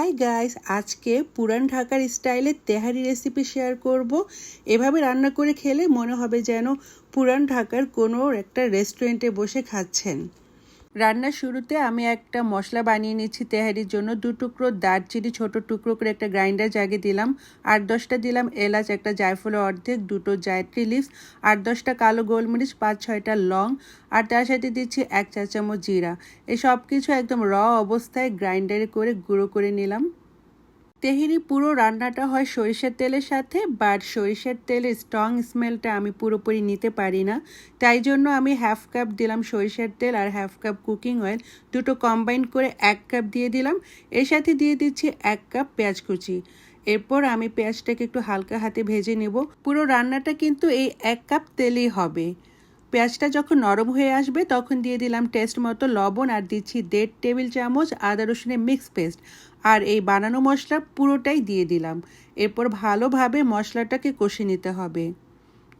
Hi guys আজকে পুরান ঢাকার স্টাইলে তেহারি রেসিপি শেয়ার করব। এভাবে রান্না করে খেলে মনে হবে যেন পুরান ঢাকার কোনো একটা রেস্টুরেন্টে বসে খাচ্ছেন। রান্নার শুরুতে আমি একটা মশলা বানিয়ে নিচ্ছি তেহারির জন্য। দু টুকরো দারচিনি, ছোট টুকরো করে একটা গ্রাইন্ডার জাগে দিলাম। আট দশটা দিলাম এলাচ, একটা জায়ফল অর্ধেক, দুটো জায়ত্রী লিভস আট দশটা কালো গোলমরিচ, পাঁচ, ছয়টা লং, আর তার সাথে দিচ্ছি এক চা চামচ জিরা। এসব সব কিছু একদম র অবস্থায় গ্রাইন্ডারে করে গুঁড়ো করে নিলাম। তেহেরি পুরো রান্নাটা হয় সরিষার তেলের সাথে বাট সরিষার তেলের স্ট্রং স্মেলটা আমি পুরোপুরি নিতে পারি না। তাই জন্য আমি হাফ কাপ দিলাম সরিষার তেল আর হাফ কাপ কুকিং অয়েল দুটো কম্বাইন করে এক কাপ দিয়ে দিলাম। এর সাথে দিয়ে দিচ্ছি এক কাপ পেঁয়াজ কুচি। এরপর আমি পেঁয়াজটাকে একটু হালকা হাতে ভেজে নেব। পুরো রান্নাটা কিন্তু এই এক কাপ তেলেই হবে। পেঁয়াজটা যখন নরম হয়ে আসবে, তখন দিয়ে দিলাম টেস্ট মতো লবণ আর দিচ্ছি দেড় টেবিল চামচ আদা রসুনের মিক্স পেস্ট আর এই বানানো মশলা পুরোটাই দিয়ে দিলাম। এরপর ভালোভাবে মশলাটাকে কষে নিতে হবে।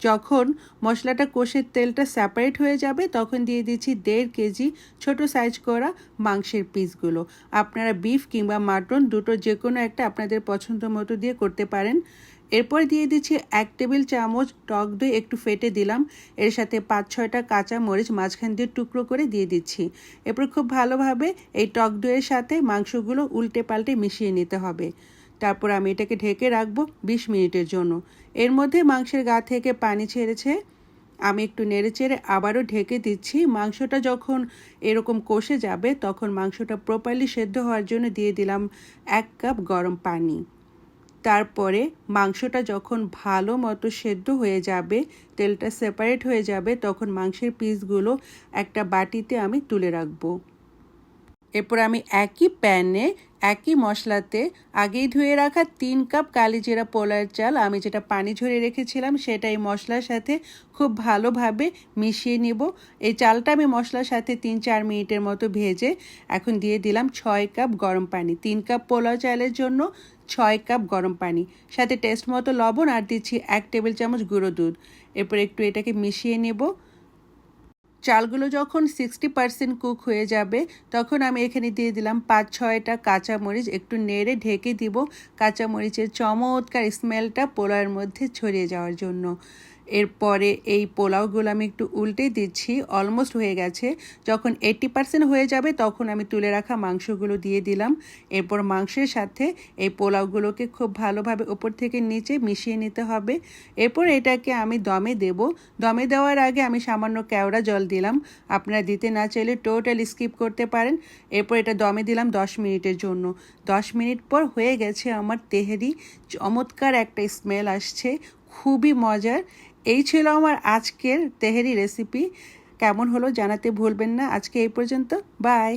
যখন মশলাটা কষে তেলটা সেপারেট হয়ে যাবে, তখন দিয়ে দিচ্ছি দেড় কেজি ছোট সাইজ করা মাংসের পিসগুলো। আপনারা বিফ কিংবা মাটন দুটো যে কোনো একটা আপনাদের পছন্দ মতো দিয়ে করতে পারেন। এরপর দিয়ে দিচ্ছি এক টেবিল চামচ টক দই একটু ফেটে দিলাম। এর সাথে পাঁচ, ছয়টা কাঁচা মরিচ মাঝখান দিয়ে টুকরো করে দিয়ে দিচ্ছি। এরপর খুব ভালোভাবে এই টক দইয়ের সাথে মাংসগুলো উল্টে পাল্টে মিশিয়ে নিতে হবে। তারপর আমি এটাকে ঢেকে রাখব বিশ মিনিটের জন্য। এর মধ্যে মাংসের গা থেকে পানি ছেড়েছে। আমি একটু নেড়ে চেড়ে আবারও ঢেকে দিচ্ছি। মাংসটা যখন এরকম কষে যাবে, তখন মাংসটা প্রপারলি সেদ্ধ হওয়ার জন্য দিয়ে দিলাম এক কাপ গরম পানি। তারপরে মাংসটা যখন ভালো মতো সেদ্ধ হয়ে যাবে, তেলটা সেপারেট হয়ে যাবে, তখন মাংসের পিসগুলো একটা বাটিতে আমি তুলে রাখব। এরপর আমি একই প্যানে, একই মশলাতে আগেই ধুয়ে রাখা তিন কাপ কালিজিরা পোলার চাল আমি যেটা পানি ঝরিয়ে রেখেছিলাম সেটা এই মশলার সাথে খুব ভালোভাবে মিশিয়ে নিব। এই চালটা আমি মশলার সাথে তিন চার মিনিটের মতো ভেজে এখন দিয়ে দিলাম ছয় কাপ গরম পানি, তিন কাপ পোলাও চালের জন্য ছয় কাপ গরম পানি। সাথে টেস্ট মতো লবণ আর দিচ্ছি এক টেবিল চামচ গুঁড়ো দুধ। এরপর একটু এটাকে মিশিয়ে নেব। চালগুলো যখন সিক্সটি পার্সেন্ট কুক হয়ে যাবে, তখন আমি এখানে দিয়ে দিলাম পাঁচ ছয়টা কাঁচামরিচ, একটু নেড়ে ঢেকে দিব। কাঁচামরিচের চমৎকার স্মেলটা পোলার মধ্যে ছড়িয়ে যাওয়ার জন্য। এরপরে এই পোলাওগুলো আমি একটু উল্টে দিচ্ছি অলমোস্ট হয়ে গেছে। যখন এইটি পার্সেন্ট হয়ে যাবে, তখন আমি তুলে রাখা মাংসগুলো দিয়ে দিলাম। এরপর মাংসের সাথে এই পোলাওগুলোকে খুব ভালোভাবে ওপর থেকে নিচে মিশিয়ে নিতে হবে। এরপর এটাকে আমি দমে দেব। দমে দেওয়ার আগে আমি সামান্য কেওড়া জল দিলাম। আপনারা দিতে না চাইলে টোটাল স্কিপ করতে পারেন। এরপর এটা দমে দিলাম দশ মিনিটের জন্য। দশ মিনিট পর হয়ে গেছে আমার তেহেরি। চমৎকার একটা স্মেল আসছে। খুবই মজার। এই ছিল আমার আজকের তেহেরি রেসিপি কেমন হলো জানাতে ভুলবেন না। আজকে এই পর্যন্ত। বাই